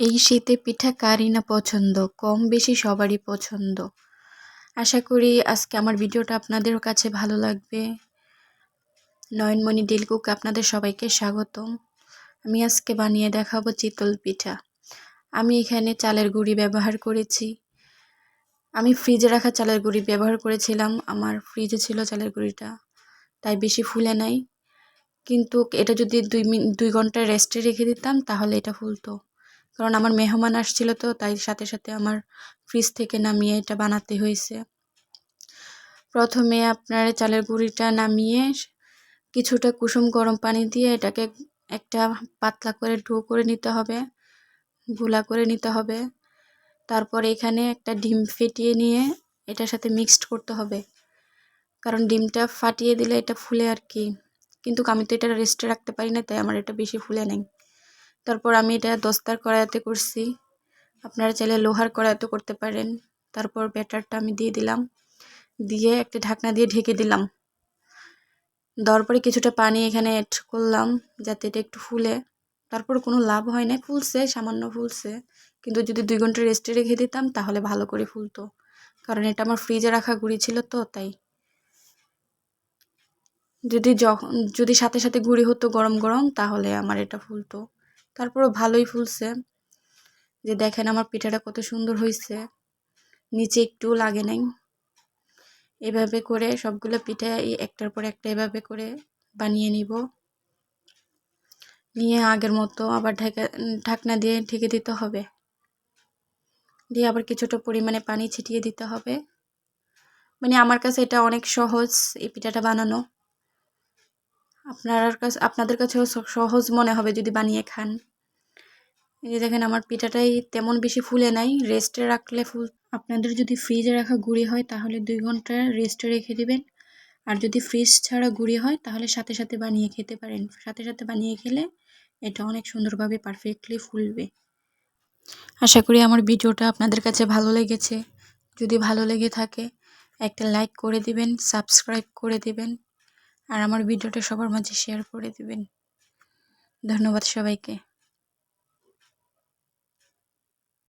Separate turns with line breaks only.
এই শীতে পিঠা কারই না পছন্দ কম বেশি সবারই পছন্দ। আশা করি আজকে আমার ভিডিওটা আপনাদের কাছে ভালো লাগবে। নয়নমণি ডিলকুক আপনাদের সবাইকে স্বাগতম। আমি আজকে বানিয়ে দেখাবো চিতল পিঠা। আমি এখানে চালের গুঁড়ি ব্যবহার করেছি। আমি ফ্রিজে রাখা চালের গুঁড়ি ব্যবহার করেছিলাম, আমার ফ্রিজে ছিল চালের গুঁড়িটা, তাই বেশি ফুলে নাই। কিন্তু এটা যদি দুই দুই ঘণ্টা রেস্টে রেখে দিতাম, তাহলে এটা ফুলতো। কারণ আমার মেহমান আসছিল তো, তাই সাথে সাথে আমার ফ্রিজ থেকে নামিয়ে এটা বানাতে হয়েছে। প্রথমে আপনার চালের গুঁড়িটা নামিয়ে কিছুটা কুসুম গরম পানি দিয়ে এটাকে একটা পাতলা করে ডো করে নিতে হবে, গুলা করে নিতে হবে। তারপর এখানে একটা ডিম ফেটিয়ে নিয়ে এটার সাথে মিক্সড করতে হবে। কারণ ডিমটা ফাটিয়ে দিলে এটা ফুলে আর কি। কিন্তু আমি তো এটা রেস্টে রাখতে পারি না, তাই আমার এটা বেশি ফুলে নেই। তারপর আমি এটা দস্তার কড়াইতে করছি। আপনারা চাইলে লোহার কড়াইতে করতে পারেন। তারপর ব্যাটারটা আমি দিয়ে দিলাম। দিয়ে একটা ঢাকনা দিয়ে ঢেকে দিলাম। দেওয়ার পরে কিছুটা পানি এখানে অ্যাড করলাম যাতে এটা একটু ফুলে। তারপর কোনো লাভ হয় না ফুলছে, সামান্য ফুলছে। কিন্তু যদি দুই ঘণ্টা রেস্টে রেখে দিতাম, তাহলে ভালো করে ফুলতো। কারণ এটা আমার ফ্রিজে রাখা গুঁড়ি ছিল তো, তাই। যদি যখন, যদি সাথে সাথে গুঁড়ি হতো গরম গরম তাহলে আমার এটা ফুলতো। তারপরও ভালোই ফুলছে। যে দেখেন আমার পিঠাটা কত সুন্দর হয়েছে নিচে একটু লাগে নাই। এভাবে করে সবগুলো পিঠা একটার পর একটা এভাবে করে বানিয়ে নিব। নিয়ে আগের মতো আবার ঢাকা, ঢাকনা দিয়ে ঢেকে দিতে হবে। দিয়ে আবার কিছুটা পরিমাণে পানি ছিটিয়ে দিতে হবে। মানে আমার কাছে এটা অনেক সহজ এই পিঠাটা বানানো। আপনার কাছে, আপনাদের কাছেও সহজ মনে হবে যদি বানিয়ে খান। এই যে দেখেন আমার পিঠাটাই তেমন বেশি ফুলে নাই। রেস্টে রাখলে ফুল, আপনাদের যদি ফ্রিজে রাখা গুঁড়ি হয় তাহলে দুই ঘণ্টা রেস্টে রেখে দিবেন। আর যদি ফ্রিজ ছাড়া গুঁড়ি হয় তাহলে সাথে সাথে বানিয়ে খেতে পারেন। সাথে সাথে বানিয়ে খেলে এটা অনেক সুন্দরভাবে পারফেক্টলি ফুলবে। আশা করি আমার ভিডিওটা আপনাদের কাছে ভালো লেগেছে। যদি ভালো লেগে থাকে একটা লাইক করে দিবেন সাবস্ক্রাইব করে দিবেন। আর আমার ভিডিওটা সবার মাঝে শেয়ার করে দেবেন। ধন্যবাদ সবাইকে।